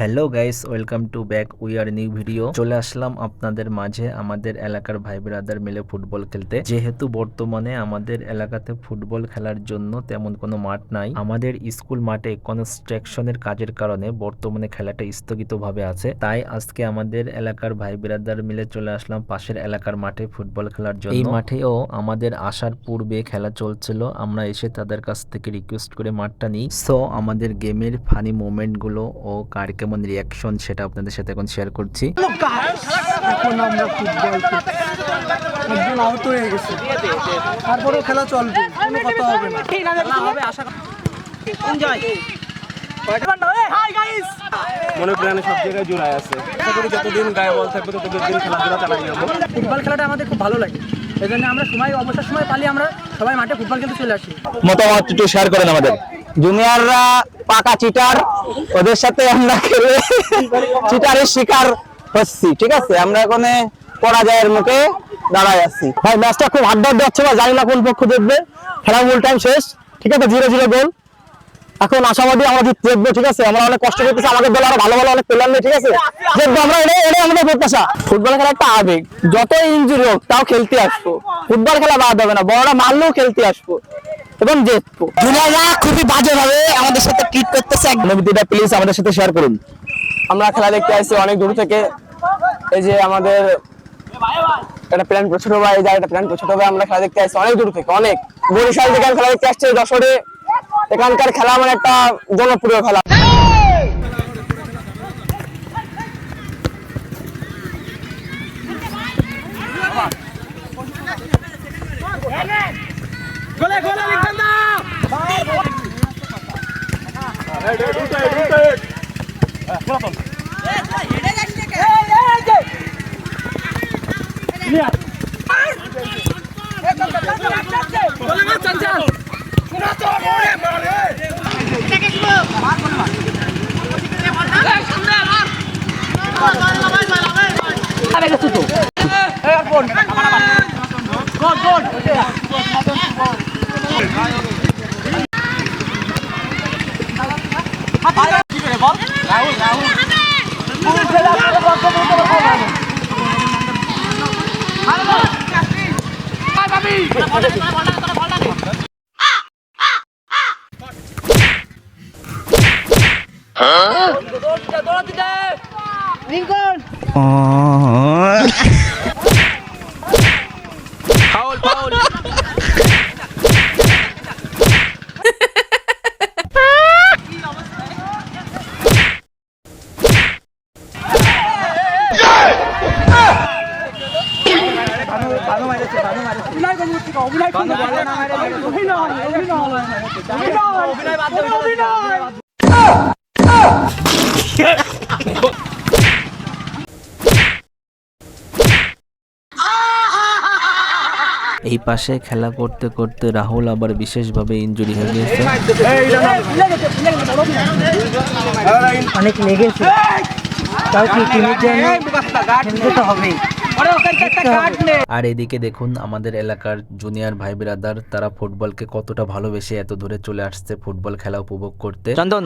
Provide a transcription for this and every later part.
Hello guys, welcome to back. We are new video চলে আসলাম আপনাদের মাঝে আমাদের এলাকার ভাই ব্রাদার মিলে ফুটবল খেলতে। যেহেতু বর্তমানে আমাদের এলাকাতে ফুটবল খেলার জন্য তেমন কোনো মাঠ নাই। আমাদের স্কুল মাঠে কনস্ট্রাকশনের কাজের কারণে বর্তমানে খেলাটা স্থগিতভাবে আছে। তাই আজকে আমাদের এলাকার ভাই ব্রাদার মিলে চলে আসলাম পাশের এলাকার মাঠে ফুটবল খেলার জন্য। এই মাঠেও আমাদের আসার পূর্বে খেলা চলছিল। আমরা এসে তাদের কাছ থেকে রিকোয়েস্ট করে মাঠটা নিই। সো আমাদের গেমের ফানি মোমেন্টগুলো ও কার কেমন রিয়াকশন সেটা আপনাদের সাথে এখন শেয়ার করছি। এখন আমরা ফুটবল খেলছি। একজন আহত হয়ে গেছে। তারপরেও খেলা চলবে কোনো কথা হবে না। মনে প্রাণে সব জায়গায় জোড়ায় আছে। যতদিন গায়ে বল থাকবে ততদিন খেলাধুলা চালাই যাব। ফুটবল খেলাটা আমাদের খুব ভালো লাগে। এই জন্য আমরা সময় অবসর সময় পালি আমরা সবাই মাঠে ফুটবল খেলতে চলে আসি। মতামত একটু শেয়ার করেন আমাদের। জুনিয়ররা পাকা চিটার ওদের সাথে আমরা খেলে চিটারের শিকার হচ্ছি, ঠিক আছে? আমরা এখানে পরাজয়ের মুখে দাঁড়ায় আছি। ভাই ম্যাচটা খুব আড্ডা হচ্ছে বা জানি না কোন পক্ষ দেখবে। খেলা মূল টাইম শেষ, ঠিক আছে? জিরো জিরো গোল এখন আশাবাদী আমরা দেখব ঠিক আছে? আমরা অনেক কষ্ট করতেছি আমাদের দল আরও ভালো ভালো অনেক প্লেয়ার নেই ঠিক আছে? দেখব আমরা এটা এটা আমাদের প্রত্যাশা। ফুটবল খেলা একটা আবেগ। যত ইঞ্জুরি হোক তাও খেলতে আসব। ফুটবল খেলা বাদ হবে না বড়রা মারলেও খেলতে আসব এবং জিতবো। জুনিয়ররা খুবই বাজে ভাবে আমাদের সাথে ট্রিট করতেছে অনুভূতিটা প্লিজ আমাদের সাথে শেয়ার করুন। আমরা খেলা দেখতে আসছি অনেক দূর থেকে। এই যে আমাদের একটা প্ল্যান ছোট ভাই যার একটা প্ল্যান ছোট ভাই আমরা খেলা দেখতে আসছি অনেক দূর থেকে অনেক। বরিশাল থেকে খেলা দেখতে আসছে যশোরে। এখানকার খেলা মানে একটা জনপ্রিয় খেলা রাহুল রাহুল 링컨 어... 파울 파울 오비나이 건너 오비나이 건너 오비나이 오비나이 오비나이 এই পাশে খেলা করতে করতে রাহুল আবার বিশেষভাবে ইনজুরি হয়ে গেছে অনেক লেগেছে। তাও কি আর এদিকে দেখুন আমাদের এলাকার জুনিয়র ভাই ব্রাদার তারা ফুটবলকে কতটা ভালোবেসে এত দূরে চলে আসছে ফুটবল খেলা উপভোগ করতে। Chandan.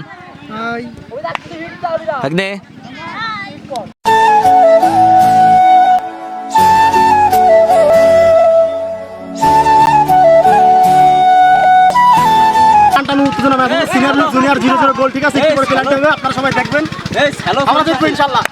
Junior zero zero goal ঠিক আছে? একটু করে খেলাতে হবে আপনারা সবাই দেখবেন। আমরা জিতবো ইনশাল্লাহ।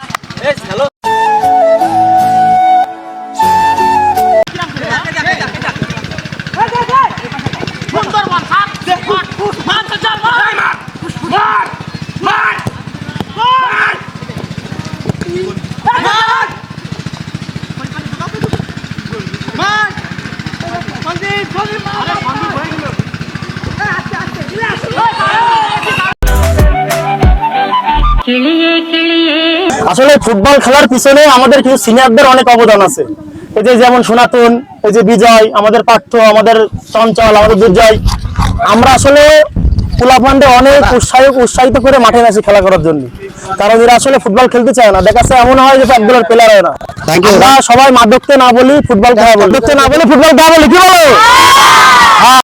আসলে ফুটবল খেলার পিছনে আমাদের কিছু সিনিয়রদের অনেক অবদান আছে। এই যে যেমন সনাতন এই যে বিজয় আমাদের পাঠ্য আমাদের চঞ্চল আমাদের দুর্জয়। আমরা আসলে পোলাপান্ডে অনেক উৎসাহিত উৎসাহিত করে মাঠে নাচি খেলা করার জন্য। কারণ এরা আসলে ফুটবল খেলতে চায় না। দেখা যাচ্ছে এমন হয় যে একদলের প্লেয়ার হয় না। আমরা সবাই মাদকতে না বলি ফুটবল খেলা বলি। না বলি ফুটবল খেলা বলি কি বলো?